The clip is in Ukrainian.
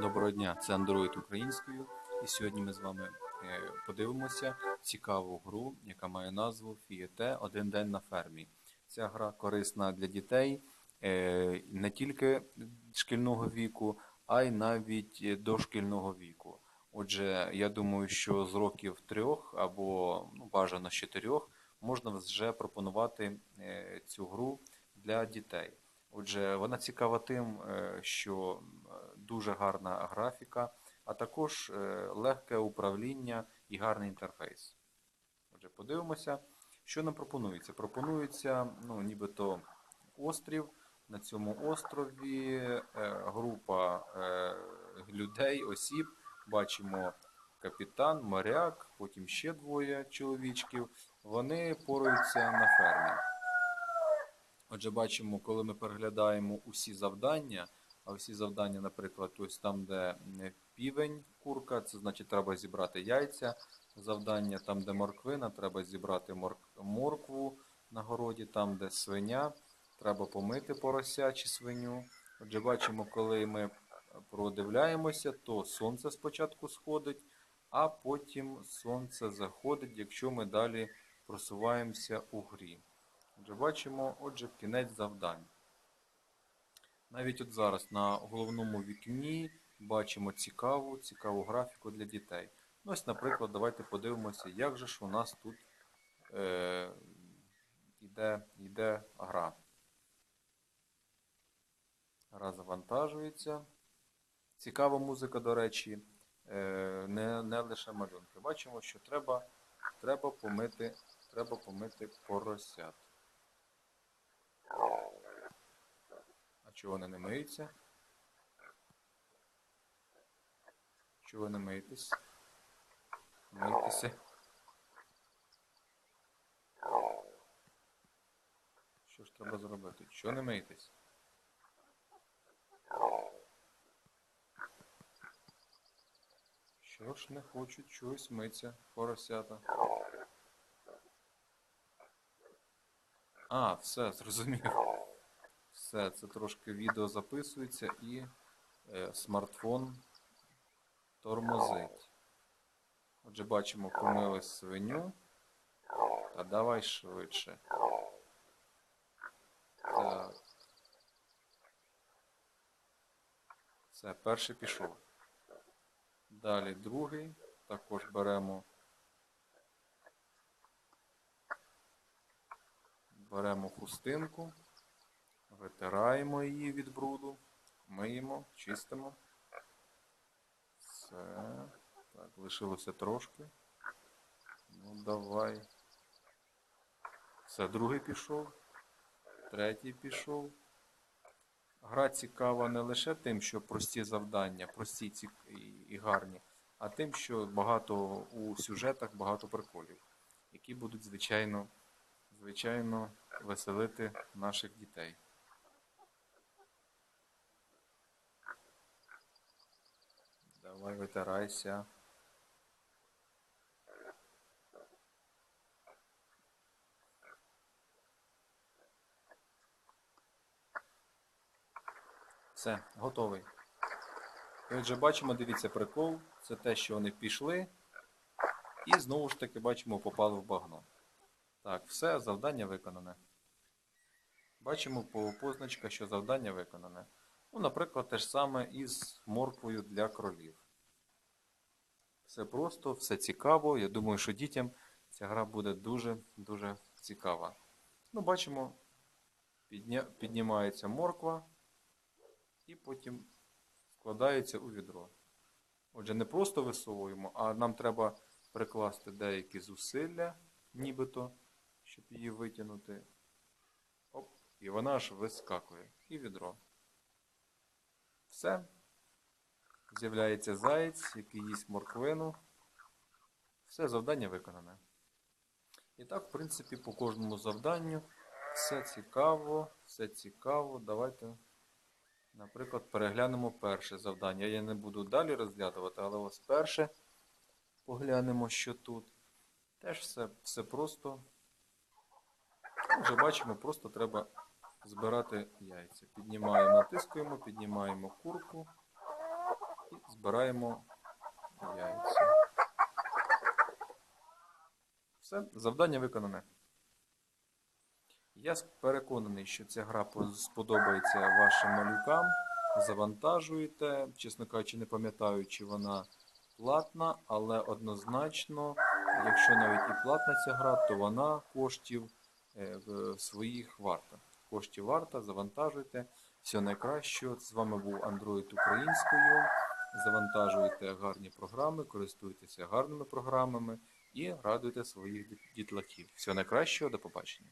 Доброго дня, це Android українською. І сьогодні ми з вами е, подивимося цікаву гру, яка має назву Фієте Один день на фермі. Ця гра корисна для дітей е, не тільки шкільного віку, а й навіть дошкільного віку. Отже, я думаю, що з років трьох або ну, бажано з чотирьох можна вже пропонувати е, цю гру для дітей. Отже, вона цікава тим, що дуже гарна графіка, а також е, легке управління і гарний інтерфейс. Отже, подивимося, що нам пропонується. Пропонується ну, нібито острів. На цьому острові група людей, осіб. Бачимо капітан, моряк, потім ще двоє чоловічків. Вони поруються на фермі. Отже, бачимо, коли ми переглядаємо усі завдання, а усі завдання, наприклад, ось там, де півень, курка, це значить треба зібрати яйця. Завдання там, де морквина, треба зібрати моркву на городі, там, де свиня, треба помити порося чи свиню. Отже, бачимо, коли ми продивляємося, то сонце спочатку сходить, а потім сонце заходить, якщо ми далі просуваємося у грі. Отже, бачимо, отже, кінець завдань. Навіть от зараз на головному вікні бачимо цікаву, цікаву графіку для дітей. Ну, Ось, наприклад, давайте подивимося, як же ж у нас тут е, йде, йде гра. Гра завантажується. Цікава музика, до речі, е, не не лише малюнки. Бачимо, що треба треба, помити, треба помити поросят. Чого вони не миються? Чого не миєтесь? Мийтеся. Що ж треба зробити? Чого не миєтесь? Що ж не хочуть чогось митися, поросята? А, все, зрозумів. Все, це трошки відео записується і е, смартфон тормозить. Отже, бачимо, помили свиню. Та давай швидше. Так. Все, перший пішов. Далі другий. Також беремо. Беремо хустинку, витираємо її від бруду, миємо, чистимо. Все. Так, лишилося трошки. Ну, давай. Все, другий пішов, третій пішов. Гра цікава не лише тим, що прості завдання, прості і гарні, а тим, що багато у сюжетах багато приколів, які будуть, звичайно, звичайно, веселити наших дітей. Давай витирайся. Все, готовий. І отже, бачимо, дивіться, прикол. Це те, що вони пішли. І знову ж таки бачимо, попали в багно. Так, все, завдання виконане. Бачимо по позначках, що завдання виконане. Ну, Наприклад, те ж саме із морквою для кролів. Все просто, все цікаво. Я думаю, що дітям ця гра буде дуже-дуже цікава. Ну, Бачимо, підня... піднімається морква і потім складається у відро. Отже, не просто висовуємо, а нам треба прикласти деякі зусилля, нібито, щоб її витягнути. Оп, і вона аж вискакує. І відро. Все. З'являється заєць, який їсть морквину. Все завдання виконане. І так, в принципі, по кожному завданню все цікаво, все цікаво. Давайте. Наприклад, переглянемо перше завдання. Я не буду далі розглядувати, але ось перше поглянемо, що тут. Теж все все просто. Вже бачимо, просто треба збирати яйця. Піднімаємо, натискуємо, піднімаємо курку. Збираємо яйця. Все, завдання виконане. Я переконаний, що ця гра сподобається вашим малюкам. Завантажуєте. Чесно кажучи, не пам'ятаю, чи вона платна, але однозначно, якщо навіть і платна ця гра, то вона коштів е, своїх варта. Коштів варта, завантажуйте. Всього найкращого. З вами був Android українською. Завантажуйте гарні програми, користуйтеся гарними програмами і радуйте своїх дітлахів. Всього найкращого, до побачення.